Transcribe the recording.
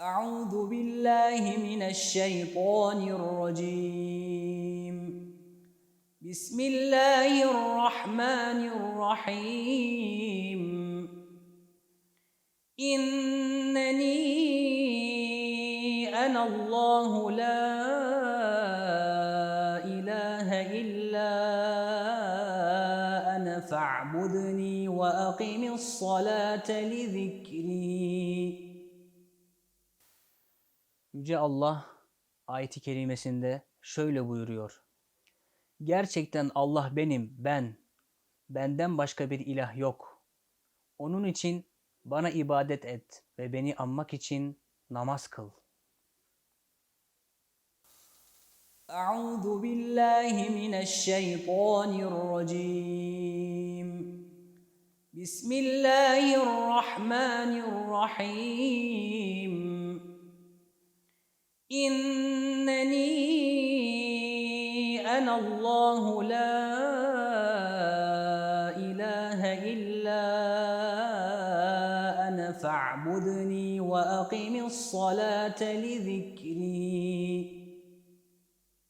أعوذ بالله من الشيطان الرجيم. بسم الله الرحمن الرحيم. إنني أنا الله لا إله إلا أنا فاعبدني وأقم الصلاة لذكري. Yüce Allah ayeti kerimesinde şöyle buyuruyor. Gerçekten Allah benim, ben. Benden başka bir ilah yok. Onun için bana ibadet et ve beni anmak için namaz kıl. Euzu billahi mineşşeytanirracim. Bismillahirrahmanirrahim. إنني أنا الله لا إله إلا أنا فاعبدني وأقم الصلاة لذكري.